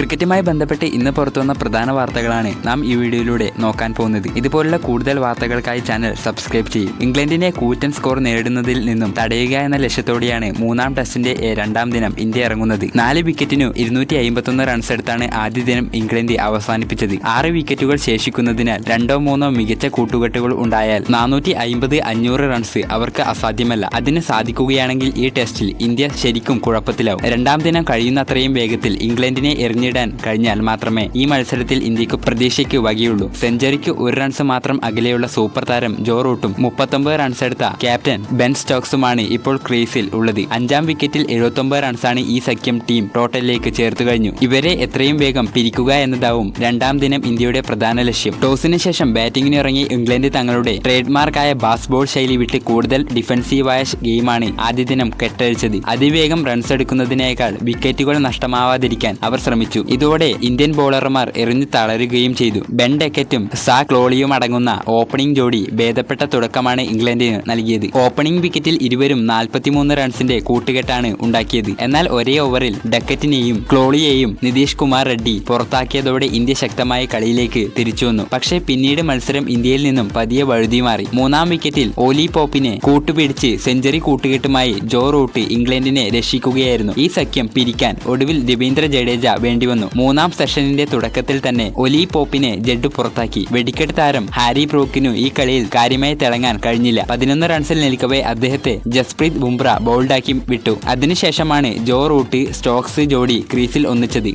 ക്രിക്കറ്റുമായി ബന്ധപ്പെട്ട് ഇന്ന് പുറത്തുവന്ന പ്രധാന വാർത്തകളാണ് നാം ഈ വീഡിയോയിലൂടെ നോക്കാൻ പോകുന്നത്. ഇതുപോലുള്ള കൂടുതൽ വാർത്തകൾക്കായി ചാനൽ സബ്സ്ക്രൈബ് ചെയ്യും. ഇംഗ്ലണ്ടിനെ കൂറ്റൻ സ്കോർ നേടുന്നതിൽ നിന്നും തടയുക എന്ന ലക്ഷ്യത്തോടെയാണ് മൂന്നാം ടെസ്റ്റിന്റെ രണ്ടാം ദിനം ഇന്ത്യ ഇറങ്ങുന്നത്. നാല് വിക്കറ്റിനു ഇരുന്നൂറ്റി റൺസ് എടുത്താണ് ആദ്യ ദിനം ഇംഗ്ലണ്ട് അവസാനിപ്പിച്ചത്. ആറ് വിക്കറ്റുകൾ ശേഷിക്കുന്നതിനാൽ രണ്ടോ മൂന്നോ മികച്ച കൂട്ടുകെട്ടുകൾ ഉണ്ടായാൽ നാനൂറ്റി അമ്പത് അഞ്ഞൂറ് റൺസ് അവർക്ക് അസാധ്യമല്ല. അതിന് സാധിക്കുകയാണെങ്കിൽ ഈ ടെസ്റ്റിൽ ഇന്ത്യ ശരിക്കും കുഴപ്പത്തിലാവും. രണ്ടാം ദിനം കഴിയുന്നത്രയും വേഗത്തിൽ ഇംഗ്ലണ്ടിനെ എറിഞ്ഞിടാൻ കഴിഞ്ഞാൽ മാത്രമേ ഈ മത്സരത്തിൽ ഇന്ത്യയ്ക്ക് പ്രതീക്ഷയ്ക്ക് വകയുള്ളൂ. സെഞ്ചുറിക്ക് ഒരു റൺസ് മാത്രം അകലെയുള്ള സൂപ്പർ താരം ജോ റൂട്ടും മുപ്പത്തൊമ്പത് റൺസ് എടുത്ത ക്യാപ്റ്റൻ ബെൻ സ്റ്റോക്സുമാണ് ഇപ്പോൾ ക്രീസിൽ ഉള്ളത്. അഞ്ചാം വിക്കറ്റിൽ എഴുപത്തൊമ്പത് റൺസാണ് ഈ സഖ്യം ടീം ടോട്ടലിലേക്ക് ചേർത്തു കഴിഞ്ഞു. ഇവരെ എത്രയും വേഗം പിരിക്കുക എന്നതാവും രണ്ടാം ദിനം ഇന്ത്യയുടെ പ്രധാന ലക്ഷ്യം. ടോസിന് ശേഷം ബാറ്റിംഗിന് ഇറങ്ങി ഇംഗ്ലണ്ട് തങ്ങളുടെ ട്രേഡ് മാർക്കായ ബാസ്ബോൾ ശൈലി വിട്ട് കൂടുതൽ ഡിഫൻസീവായ ഗെയിമാണ് ആദ്യ ദിനം കെട്ടഴിച്ചത്. അതിവേഗം റൺസ് എടുക്കുന്നതിനേക്കാൾ വിക്കറ്റുകൾ നഷ്ടമാവാതിരിക്കാൻ അവർ ശ്രമിച്ചു. ഇതോടെ ഇന്ത്യൻ ബോളർമാർ എറിഞ്ഞു തളരുകയും ചെയ്തു. ബെൻ ഡെക്കറ്റും സാ ക്ലോളിയും അടങ്ങുന്ന ഓപ്പണിംഗ് ജോഡി ഭേദപ്പെട്ട തുടക്കമാണ് ഇംഗ്ലണ്ടിന് നൽകിയത്. ഓപ്പണിംഗ് വിക്കറ്റിൽ ഇരുവരും നാൽപ്പത്തിമൂന്ന് റൺസിന്റെ കൂട്ടുകെട്ടാണ് ഉണ്ടാക്കിയത്. എന്നാൽ ഒരേ ഓവറിൽ ഡക്കറ്റിനെയും ക്ലോളിയെയും നിതീഷ് കുമാർ റെഡ്ഡി പുറത്താക്കിയതോടെ ഇന്ത്യ ശക്തമായ കളിയിലേക്ക് തിരിച്ചു വന്നു. പക്ഷേ പിന്നീട് മത്സരം ഇന്ത്യയിൽ നിന്നും പതിയെ വഴുതി മാറി. മൂന്നാം വിക്കറ്റിൽ ഓലി പോപ്പിനെ കൂട്ടുപിടിച്ച് സെഞ്ചുറി കൂട്ടുകെട്ടുമായി ജോ റൂട്ട് ഇംഗ്ലണ്ടിനെ രക്ഷിക്കുകയായിരുന്നു. ഈ സഖ്യം പിരിക്കാൻ ഒടുവിൽ രവീന്ദ്ര ജഡേജ വേണ്ടിവന്നു മൂന്നാം സെഷനിന്റെ തുടക്കത്തിൽ തന്നെ ഒലി പോപ്പിനെ ജഡ് പുറത്താക്കി. വെടിക്കെട്ട് താരം ഹാരി ബ്രോക്കിനു ഈ കളിയിൽ കാര്യമായി തിളങ്ങാൻ കഴിഞ്ഞില്ല. പതിനൊന്ന് റൺസിൽ നിൽക്കവേ അദ്ദേഹത്തെ ജസ്പ്രീത് ബുംറ ബോൾഡാക്കി വിട്ടു. അതിനുശേഷമാണ് ജോ റൂട്ട് സ്റ്റോക്സ് ജോഡി ക്രീസിൽ ഒന്നിച്ചത്.